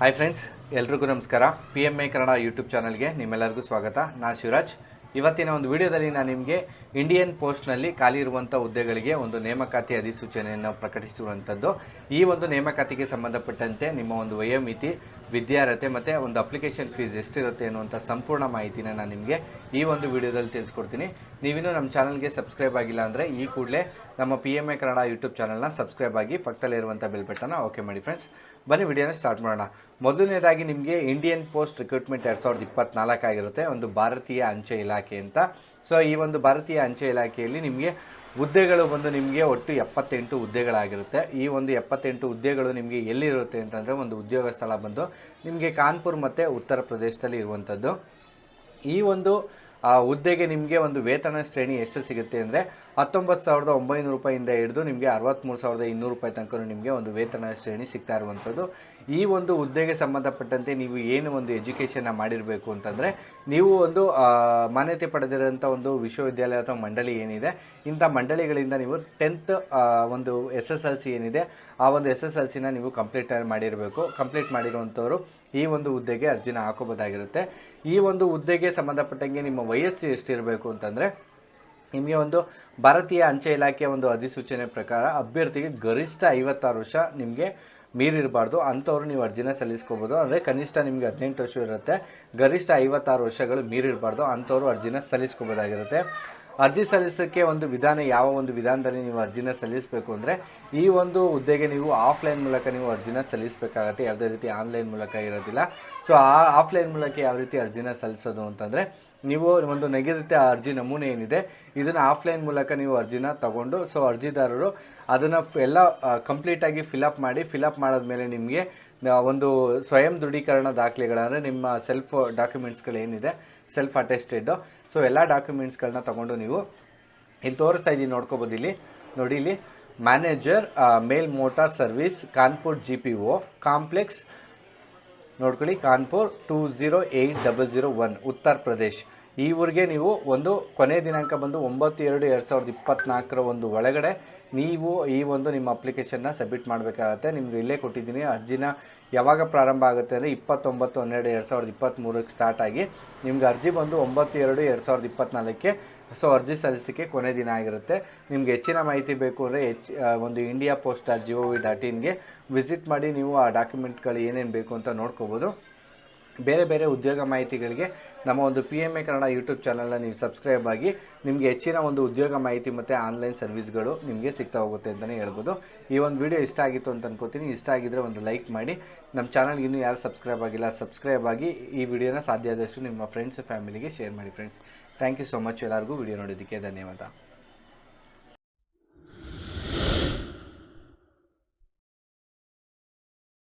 Hi friends ಎಲ್ರಿಗೂ ನಮಸ್ಕಾರ. P M I Kannada YouTube ಚಾನಲ್ಗೆ ನಿಮ್ಮೆಲ್ಲರಿಗೂ ಸ್ವಾಗತ. ನಾನು ಶಿವರಾಜ್. ಇವತ್ತಿನ ಒಂದು ವಿಡಿಯೋದಲ್ಲಿ ನಾನು ನಿಮಗೆ ಇಂಡಿಯನ್ ಪೋಸ್ಟ್ನಲ್ಲಿ ಖಾಲಿ ಇರುವಂಥ ಹುದ್ದೆಗಳಿಗೆ ಒಂದು ನೇಮಕಾತಿ ಅಧಿಸೂಚನೆಯನ್ನು ಪ್ರಕಟಿಸಿರುವಂಥದ್ದು ಈ ಒಂದು ನೇಮಕಾತಿಗೆ ಸಂಬಂಧಪಟ್ಟಂತೆ ನಿಮ್ಮ ಒಂದು ವಯೋಮಿತಿ ವಿದ್ಯಾರ್ಹತೆ ಮತ್ತು ಒಂದು ಅಪ್ಲಿಕೇಶನ್ ಫೀಸ್ ಎಷ್ಟಿರುತ್ತೆ ಅನ್ನುವಂಥ ಸಂಪೂರ್ಣ ಮಾಹಿತಿನ ನಾನು ನಿಮಗೆ ಈ ಒಂದು ವಿಡಿಯೋದಲ್ಲಿ ತಿಳಿಸ್ಕೊಡ್ತೀನಿ. ನೀವಿನ್ನೂ ನಮ್ಮ ಚಾನಲ್ಗೆ ಸಬ್ಸ್ಕ್ರೈಬ್ ಆಗಿಲ್ಲ ಅಂದರೆ ಈ ಕೂಡಲೇ ನಮ್ಮ P M A Kannada YouTube ಚಾನಲ್ನ ಸಬ್ಸ್ಕ್ರೈಬ್ ಆಗಿ ಪಕ್ಕದಲ್ಲಿರುವಂಥ ಬೆಲ್ ಬಟನ್ನ ಓಕೆ ಮಾಡಿ ಫ್ರೆಂಡ್ಸ್ ಬನ್ನಿ ವಿಡಿಯೋನ ಸ್ಟಾರ್ಟ್ ಮಾಡೋಣ. ಮೊದಲನೇದಾಗಿ ನಿಮಗೆ ಇಂಡಿಯನ್ ಪೋಸ್ಟ್ ರಿಕ್ರೂಟ್ಮೆಂಟ್ ಎರಡು ಸಾವಿರದ ಇಪ್ಪತ್ನಾಲ್ಕಾಗಿರುತ್ತೆ ಒಂದು ಭಾರತೀಯ ಅಂಚೆ ಇಲಾಖೆ ಅಂತ. ಸೊ ಈ ಒಂದು ಭಾರತೀಯ ಅಂಚೆ ಇಲಾಖೆಯಲ್ಲಿ ನಿಮಗೆ ಹುದ್ದೆಗಳು ಬಂದು ನಿಮಗೆ ಒಟ್ಟು ಎಪ್ಪತ್ತೆಂಟು ಹುದ್ದೆಗಳಾಗಿರುತ್ತೆ ಈ ಒಂದು ಎಪ್ಪತ್ತೆಂಟು ಹುದ್ದೆಗಳು ನಿಮಗೆ ಎಲ್ಲಿರುತ್ತೆ ಅಂತಂದರೆ ಒಂದು ಉದ್ಯೋಗ ಸ್ಥಳ ಬಂದು ನಿಮಗೆ ಕಾನ್ಪುರ್ ಮತ್ತು ಉತ್ತರ ಪ್ರದೇಶದಲ್ಲಿ ಇರುವಂಥದ್ದು. ಈ ಒಂದು ಆ, ಹುದ್ದೆಗೆ ನಿಮಗೆ ಒಂದು ವೇತನ ಶ್ರೇಣಿ ಎಷ್ಟು ಸಿಗುತ್ತೆ ಅಂದರೆ ಹತ್ತೊಂಬತ್ತು ಸಾವಿರದ ಒಂಬೈನೂರು ರೂಪಾಯಿಂದ ಹಿಡಿದು ನಿಮಗೆ ಅರವತ್ತ್ಮೂರು ಸಾವಿರದ ಇನ್ನೂರು ರೂಪಾಯಿ ತನಕ ನಿಮಗೆ ಒಂದು ವೇತನ ಶ್ರೇಣಿ ಸಿಗ್ತಾ ಇರುವಂಥದ್ದು. ಈ ಒಂದು ಹುದ್ದೆಗೆ ಸಂಬಂಧಪಟ್ಟಂತೆ ನೀವು ಏನು ಒಂದು ಎಜುಕೇಷನ್ನ ಮಾಡಿರಬೇಕು ಅಂತಂದರೆ ನೀವು ಒಂದು ಮಾನ್ಯತೆ ಪಡೆದಿರೋಂಥ ಒಂದು ವಿಶ್ವವಿದ್ಯಾಲಯ ಅಥವಾ ಮಂಡಳಿ ಏನಿದೆ ಇಂಥ ಮಂಡಳಿಗಳಿಂದ ನೀವು ಟೆಂತ್ ಒಂದು ಎಸ್ ಎಸ್ ಎಲ್ ಸಿ ಏನಿದೆ ಆ ಒಂದು ಎಸ್ ಎಸ್ ಎಲ್ ಸಿನ ನೀವು ಕಂಪ್ಲೀಟ್ ಮಾಡಿರಬೇಕು. ಕಂಪ್ಲೀಟ್ ಮಾಡಿರುವಂಥವ್ರು ಈ ಒಂದು ಹುದ್ದೆಗೆ ಅರ್ಜಿನ ಹಾಕೋಬೋದಾಗಿರುತ್ತೆ ಈ ಒಂದು ಹುದ್ದೆಗೆ ಸಂಬಂಧಪಟ್ಟಂಗೆ ನಿಮ್ಮ ವಯಸ್ಸು ಎಷ್ಟಿರಬೇಕು ಅಂತಂದರೆ, ನಿಮಗೆ ಒಂದು ಭಾರತೀಯ ಅಂಚೆ ಇಲಾಖೆಯ ಒಂದು ಅಧಿಸೂಚನೆ ಪ್ರಕಾರ ಅಭ್ಯರ್ಥಿಗೆ ಗರಿಷ್ಠ ಐವತ್ತಾರು ವರ್ಷ ನಿಮಗೆ ಮೀರಿರಬಾರ್ದು. ಅಂಥವ್ರು ನೀವು ಅರ್ಜಿನ ಸಲ್ಲಿಸ್ಕೋಬೋದು. ಅಂದರೆ ಕನಿಷ್ಠ ನಿಮಗೆ ಹದಿನೆಂಟು ವರ್ಷ ಇರುತ್ತೆ. ಗರಿಷ್ಠ ಐವತ್ತಾರು ವರ್ಷಗಳು ಮೀರಿರಬಾರ್ದು. ಅಂಥವ್ರು ಅರ್ಜಿನ ಸಲ್ಲಿಸ್ಕೋಬೋದಾಗಿರುತ್ತೆ. ಅರ್ಜಿ ಸಲ್ಲಿಸೋಕ್ಕೆ ಒಂದು ವಿಧಾನ, ಯಾವ ಒಂದು ವಿಧಾನದಲ್ಲಿ ನೀವು ಅರ್ಜಿನ ಸಲ್ಲಿಸಬೇಕು ಅಂದರೆ ಈ ಒಂದು ಹುದ್ದೆಗೆ ನೀವು ಆಫ್ಲೈನ್ ಮೂಲಕ ನೀವು ಅರ್ಜಿನ ಸಲ್ಲಿಸಬೇಕಾಗತ್ತೆ. ಯಾವುದೇ ರೀತಿ ಆನ್ಲೈನ್ ಮೂಲಕ ಇರೋದಿಲ್ಲ. ಸೊ ಆ ಆಫ್ಲೈನ್ ಮೂಲಕ ಯಾವ ರೀತಿ ಅರ್ಜಿನ ಸಲ್ಲಿಸೋದು ಅಂತಂದರೆ ನೀವು ಒಂದು ನಿಗದಿತ ಅರ್ಜಿ ನಮೂನೆ ಏನಿದೆ, ಇದನ್ನು ಆಫ್ಲೈನ್ ಮೂಲಕ ನೀವು ಅರ್ಜಿನ ತಗೊಂಡು ಸೊ ಅರ್ಜಿದಾರರು ಅದನ್ನು ಎಲ್ಲ ಕಂಪ್ಲೀಟಾಗಿ ಫಿಲಪ್ ಮಾಡಿ ಫಿಲಪ್ ಮೇಲೆ ನಿಮಗೆ ಒಂದು ಸ್ವಯಂ ದೃಢೀಕರಣ ದಾಖಲೆಗಳಂದರೆ ನಿಮ್ಮ ಸೆಲ್ಫ್ ಡಾಕ್ಯುಮೆಂಟ್ಸ್ಗಳು ಏನಿದೆ ಸೆಲ್ಫ್ ಅಟೆಸ್ಟೆಡ್ ಸೊ ಎಲ್ಲ ಡಾಕ್ಯುಮೆಂಟ್ಸ್ಗಳನ್ನ ತೊಗೊಂಡು ನೀವು ಇಲ್ಲಿ ತೋರಿಸ್ತಾ ಇದ್ದೀನಿ ನೋಡ್ಕೋಬೋದು ಇಲ್ಲಿ. ನೋಡಿ ಇಲ್ಲಿ manager mail motor service Kanpur G P O complex ನೋಡ್ಕೊಳ್ಳಿ Kanpur two zero eight double zero one Uttar Pradesh. ಈ ಊರಿಗೆ ನೀವು ಒಂದು ಕೊನೆ ದಿನಾಂಕ ಬಂದು ಒಂಬತ್ತು ಎರಡು ಎರಡು ಸಾವಿರದ ಇಪ್ಪತ್ತ್ನಾಲ್ಕರ ಒಂದು ಒಳಗಡೆ ನೀವು ಈ ಒಂದು ನಿಮ್ಮ ಅಪ್ಲಿಕೇಶನ್ನ ಸಬ್ಮಿಟ್ ಮಾಡಬೇಕಾಗತ್ತೆ. ನಿಮ್ಗೆ ಇಲ್ಲೇ ಕೊಟ್ಟಿದ್ದೀನಿ. ಅರ್ಜಿನ ಯಾವಾಗ ಪ್ರಾರಂಭ ಆಗುತ್ತೆ ಅಂದರೆ ಇಪ್ಪತ್ತೊಂಬತ್ತು ಹನ್ನೆರಡು ಎರಡು ಸಾವಿರದ ಇಪ್ಪತ್ತ್ಮೂರಕ್ಕೆ ಸ್ಟಾರ್ಟ್ ಆಗಿ ನಿಮ್ಗೆ ಅರ್ಜಿ ಬಂದು ಒಂಬತ್ತು ಎರಡು ಎರಡು ಸಾವಿರದ ಇಪ್ಪತ್ತ್ನಾಲ್ಕಕ್ಕೆ ಸೊ ಅರ್ಜಿ ಸಲ್ಲಿಸಿಕೆ ಕೊನೆ ದಿನ ಆಗಿರುತ್ತೆ. ನಿಮ್ಗೆ ಹೆಚ್ಚಿನ ಮಾಹಿತಿ ಬೇಕು ಅಂದರೆ ಹೆಚ್ ಒಂದು India post dot G O V dot ಇನ್ಗೆ visit ಮಾಡಿ ನೀವು ಆ ಡಾಕ್ಯುಮೆಂಟ್ಗಳು ಏನೇನು ಬೇಕು ಅಂತ ನೋಡ್ಕೋಬೋದು. ಬೇರೆ ಬೇರೆ ಉದ್ಯೋಗ ಮಾಹಿತಿಗಳಿಗೆ ನಮ್ಮ ಒಂದು P M A Kannada YouTube ಚಾನಲ್ನ ನೀವು ಸಬ್ಸ್ಕ್ರೈಬ್ ಆಗಿ ನಿಮಗೆ ಹೆಚ್ಚಿನ ಒಂದು ಉದ್ಯೋಗ ಮಾಹಿತಿ ಮತ್ತು ಆನ್ಲೈನ್ ಸರ್ವಿಸ್ಗಳು ನಿಮಗೆ ಸಿಗ್ತಾ ಹೋಗುತ್ತೆ ಅಂತಲೇ ಹೇಳ್ಬೋದು. ಈ ಒಂದು ವಿಡಿಯೋ ಇಷ್ಟ ಆಗಿತ್ತು ಅಂತ ಅನ್ಕೋತೀನಿ. ಇಷ್ಟ ಆಗಿದ್ದರೆ ಒಂದು ಲೈಕ್ ಮಾಡಿ. ನಮ್ಮ ಚಾನಲ್ಗೆ ಇನ್ನೂ ಯಾರು ಸಬ್ಸ್ಕ್ರೈಬ್ ಆಗಿಲ್ಲ ಸಬ್ಸ್ಕ್ರೈಬ್ ಆಗಿ ಈ ವಿಡಿಯೋನ ಸಾಧ್ಯ ಆದಷ್ಟು ನಿಮ್ಮ ಫ್ರೆಂಡ್ಸ್ ಫ್ಯಾಮಿಲಿಗೆ ಶೇರ್ ಮಾಡಿ friends thank you so much ಎಲ್ಲರಿಗೂ ವಿಡಿಯೋ ನೋಡಿದ್ದಕ್ಕೆ ಧನ್ಯವಾದ.